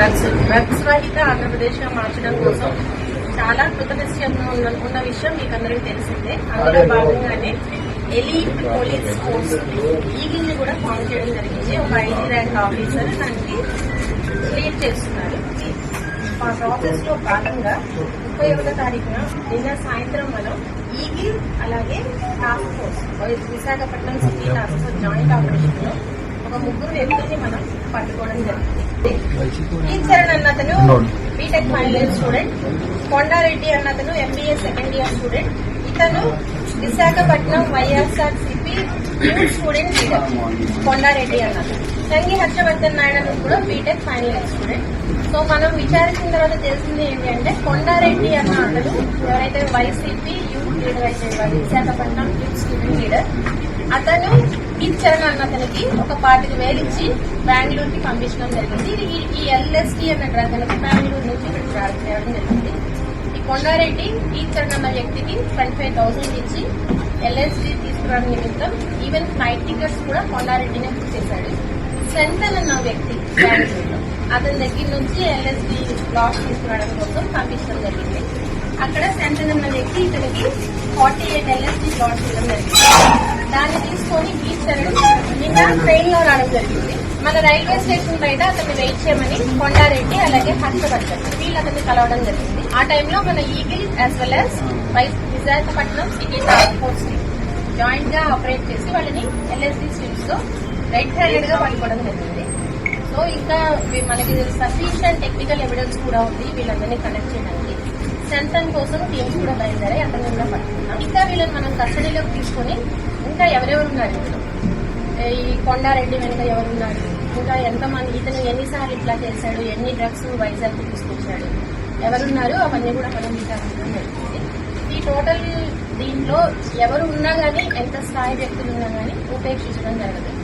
Drugs drugs రహిత ఆంధ్రప్రదేశ్గా మార్చడం కోసం చాలా కృతనిశ్చయంగా ఉన్న విషయం మీకు అందరికీ తెలిసిందే. అందులో భాగంగానే ఎలీట్ పోలీస్ ఫోర్స్ ఈగిల్ని కూడా ఫామ్ చేయడం జరిగింది. ఒక ఐటీ ర్యాంక్ ఆఫీసర్ దానికి లీడ్ చేస్తున్నారు. ఆ ప్రాసెస్లో భాగంగా ముప్పై ఒకటో తారీఖున నిన్న సాయంత్రం మనం ఈగిల్ అలాగే task force Visakhapatnam city task force joint ఆపరేషన్లో ఒక ముగ్గురు వ్యక్తుల్ని మనం పట్టుకోవడం జరిగింది. ఈ చరణ్ అన్న అతను B Tech final year student Kondareddy అన్న అతను ఎంబీఏ సెకండ్ ఇయర్ స్టూడెంట్ ఇతను Visakhapatnam YSR CP youth student leader Kondareddy అన్న సంగి హర్షవర్ధన్ నాయుడు కూడా B Tech final year student so మనం విచారించిన తర్వాత తెలిసింది ఏంటి అంటే కొండారెడ్డి అన్న అతను ఎవరైతే వైసీపీ యూత్ లీడర్ అయితే విశాఖపట్నం యూత్ స్టూడెంట్ లీడర్ అతను పిలిచాను అన్న అతనికి ఒక పాతిక వేలు ఇచ్చి బెంగళూరుకి పంపించడం జరిగింది. ఈ- ఈ ఎల్ఎస్టీ అన్న డ్రగ్ అనేది బెంగళూరు నుంచి ఇక్కడ చేయడం జరిగింది ఈ కొండారెడ్డి టీచర్ అన్న వ్యక్తికి ట్వంటీ ఫైవ్ థౌసండ్ ఇచ్చి ఎల్ఎస్టీ తీసుకురావడం నిమిత్తం ఈవెన్ ఫ్లైట్ టికెట్స్ కూడా కొండారెడ్డినే బుక్ చేశాడు. సెంటన్ అన్న వ్యక్తి బెంగళూరులో అతని దగ్గర నుంచి ఎల్ఎస్డి బ్లాక్ తీసుకురావడం కోసం పంపించడం జరిగింది. అక్కడ సెంటన్ అన్న వ్యక్తి ఇతనికి ఫార్టీ ఎయిట్ ఎల్ఎస్డి బ్లాక్ ఇవ్వడం జరిగింది. దాన్ని తీసుకొని బీచ్ నిన్న ట్రైన్లో రావడం జరిగింది. మన రైల్వే స్టేషన్ బయట అతన్ని వెయిట్ చేయమని కొండారెడ్డి అలాగే హర్షవర్ధన్ వీళ్ళు అతన్ని కలవడం జరిగింది. ఆ టైంలో మన Eagle as well as vice Visakhapatnam city task ఫోర్స్ని జాయింట్గా ఆపరేట్ చేసి వాళ్ళని ఎల్ఎస్డి స్ట్రీమ్స్తో రెడ్ హ్యాండెడ్గా పట్టుకోవడం జరిగింది. సో ఇంకా మనకి సఫిషియంట్ టెక్నికల్ ఎవిడెన్స్ కూడా ఉంది వీళ్ళందరినీ కనెక్ట్ చేయడానికి. సెంటన్ కోసం టీమ్స్ కూడా బయలుదేరాయి అతన్ని కూడా పట్టుకున్నాం. ఇంకా వీళ్ళని మనం కస్టడీలోకి తీసుకొని ఇంకా ఎవరెవరు ఉన్నారు ఈ కొండారెడ్డి వెనుక ఎవరున్నారు? ఇంకా ఎంతమంది ఇతను ఎన్నిసార్లు ఇట్లా చేశాడు? ఎన్ని డ్రగ్స్ వైజాగ్ తీసుకొచ్చాడు? ఎవరున్నారు? అవన్నీ కూడా మనం విచారించడం జరుగుతుంది ఈ టోటల్ దీంట్లో ఎవరు ఉన్నా కానీ ఎంత స్థాయి వ్యక్తులు ఉన్నా కానీ ఉపేక్షించడం జరగదు